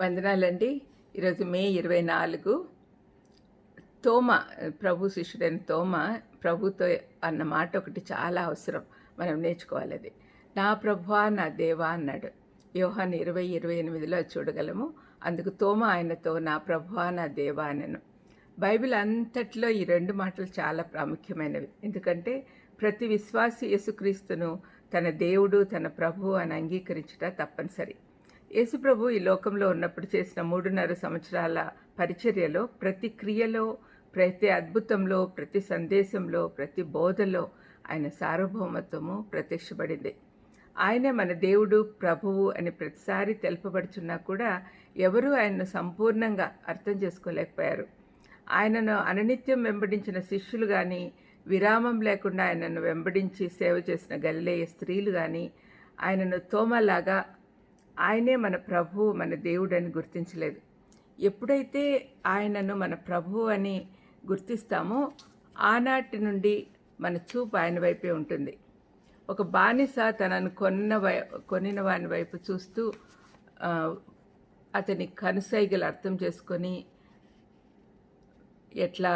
వందనాలండి. ఈరోజు మే ఇరవై నాలుగు. తోమ ప్రభు శిష్యుడైన తోమ ప్రభుతో అన్న మాట ఒకటి చాలా అవసరం. మనం నేర్చుకోవాలి అది. నా ప్రభువా నా దేవా అన్నాడు. యోహాన్ ఇరవై ఇరవై ఎనిమిదిలో చూడగలము. అందుకు తోమ ఆయనతో నా ప్రభువా నా దేవా అనను. బైబిల్ అంతట్లో ఈ రెండు మాటలు చాలా ప్రాముఖ్యమైనవి. ఎందుకంటే ప్రతి విశ్వాసి యేసుక్రీస్తును తన దేవుడు తన ప్రభు అని అంగీకరించుట తప్పనిసరి. యేసుప్రభు ఈ లోకంలో ఉన్నప్పుడు చేసిన మూడున్నర సంవత్సరాల పరిచర్యలో ప్రతి క్రియలో ప్రతి అద్భుతంలో ప్రతి సందేశంలో ప్రతి బోధలో ఆయన సార్వభౌమత్వము ప్రత్యక్షపడింది. ఆయనే మన దేవుడు ప్రభువు అని ప్రతిసారి తెలుపబడుచున్నా కూడా ఎవరూ ఆయన్ను సంపూర్ణంగా అర్థం చేసుకోలేకపోయారు. ఆయనను అననిత్యం వెంబడించిన శిష్యులు కానీ విరామం లేకుండా ఆయనను వెంబడించి సేవ చేసిన గలిలేయ స్త్రీలు కానీ ఆయనను తోమలాగా ఆయనే మన ప్రభువు మన దేవుడు అని గుర్తించలేదు. ఎప్పుడైతే ఆయనను మన ప్రభువు అని గుర్తిస్తామో ఆనాటి నుండి మన చూపు ఆయన వైపే ఉంటుంది. ఒక బానిస తనను కొన్న వై కొనిన వాని వైపు చూస్తూ అతని కనుసైగలు అర్థం చేసుకొని ఎట్లా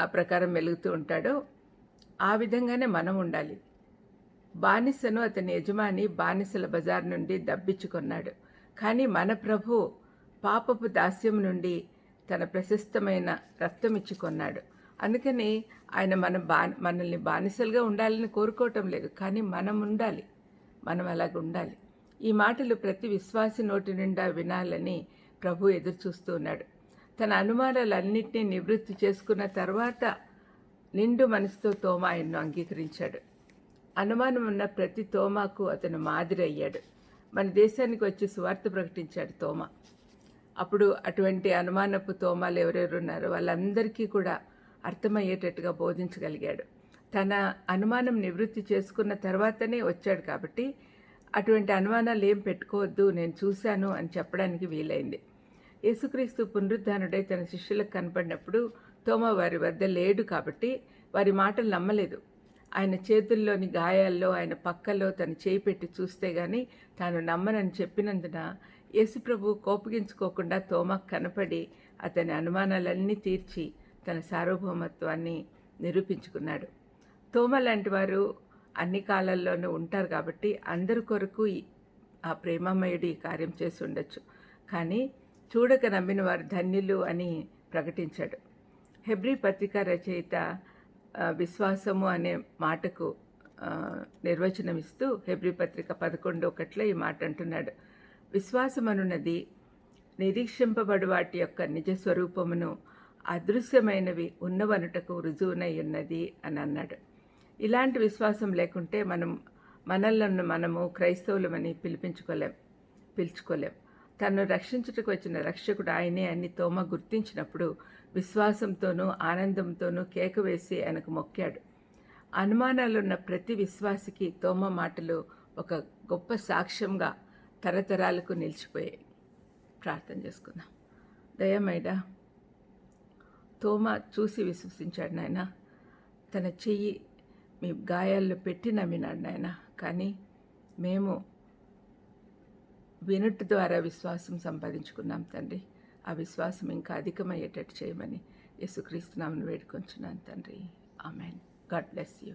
ఆ ప్రకారం వెలుగుతూ ఉంటాడో ఆ విధంగానే మనం ఉండాలి. బానిసను అతని యజమాని బానిసల బజార్ నుండి దబ్బించుకున్నాడు. కానీ మన ప్రభు పాపపు దాస్యం నుండి తన ప్రశస్తమైన రక్తం ఇచ్చుకొన్నాడు. అందుకని ఆయన మన బా మనల్ని బానిసలుగా ఉండాలని కోరుకోవటం లేదు. కానీ మనం ఉండాలి. మనం అలాగ ఉండాలి. ఈ మాటలు ప్రతి విశ్వాసి నోటి నిండా వినాలని ప్రభు ఎదురు చూస్తూ ఉన్నాడు. తన అనుమానాలన్నింటినీ నివృత్తి చేసుకున్న తర్వాత నిండు మనసుతో తోమ ఆయన్ను అంగీకరించాడు. అనుమానం ఉన్న ప్రతి తోమాకు అతను మాదిరి అయ్యాడు మన దేశానికి వచ్చి సువార్త ప్రకటించాడు తోమ. అప్పుడు అటువంటి అనుమానపు తోమాలు ఎవరెవరు ఉన్నారో వాళ్ళందరికీ కూడా అర్థమయ్యేటట్టుగా బోధించగలిగాడు. తన అనుమానం నివృత్తి చేసుకున్న తర్వాతనే వచ్చాడు కాబట్టి అటువంటి అనుమానాలు ఏం పెట్టుకోవద్దు నేను చూశాను అని చెప్పడానికి వీలైంది. యేసుక్రీస్తు పునరుద్ధానుడై తన శిష్యులకు కనపడినప్పుడు తోమ వారి వద్ద లేడు కాబట్టి వారి మాటలు నమ్మలేదు. ఆయన చేతుల్లోని గాయాల్లో ఆయన పక్కలో తను చేయి పెట్టి చూస్తే గాని తాను నమ్మనని చెప్పినందున యేసుప్రభు కోపగించుకోకుండా తోమ కనపడి అతని అనుమానాలన్నీ తీర్చి తన సార్వభౌమత్వాన్ని నిరూపించుకున్నాడు. తోమ లాంటి వారు అన్ని కాలాల్లోనూ ఉంటారు కాబట్టి అందరి కొరకు ఆ ప్రేమమయుడు ఈ కార్యం చేసి ఉండొచ్చు. కానీ చూడక నమ్మిన వారు ధన్యులు అని ప్రకటించాడు. హెబ్రి పత్రిక రచయిత విశ్వాసము అనే మాటకు నిర్వచనం ఇస్తూ హెబ్రి పత్రిక పదకొండు ఒకట్లో ఈ మాట అంటున్నాడు. విశ్వాసం అనున్నది నిరీక్షింపబడి వాటి యొక్క నిజ స్వరూపమును అదృశ్యమైనవి ఉన్నవనుటకు రుజువునై ఉన్నది అని అన్నాడు. ఇలాంటి విశ్వాసం లేకుంటే మనం మనల్ని మనము క్రైస్తవులమని పిలిపించుకోలేం పిలుచుకోలేం. తను రక్షించుటకు వచ్చిన రక్షకుడు ఆయనే అని తోమ గుర్తించినప్పుడు విశ్వాసంతోనూ ఆనందంతోనూ కేక వేసి ఆయనకు మొక్కాడు. అనుమానాలున్న ప్రతి విశ్వాసికి తోమ మాటలు ఒక గొప్ప సాక్ష్యంగా తరతరాలకు నిలిచిపోయాయి. ప్రార్థన చేసుకుందాం. దయమైడా తోమ చూసి విశ్వసించాడు నాయన. తన చెయ్యి మీ గాయాల్లో పెట్టి నమ్మినాడు నాయన. కానీ మేము వినుట ద్వారా విశ్వాసం సంపాదించుకున్నాం తండ్రి. ఆ విశ్వాసం ఇంకా అధికమయ్యేటట్టు చేయమని యేసుక్రీస్తునామను వేడుకొంచున్నాను తండ్రి. ఆమెన్. God bless you.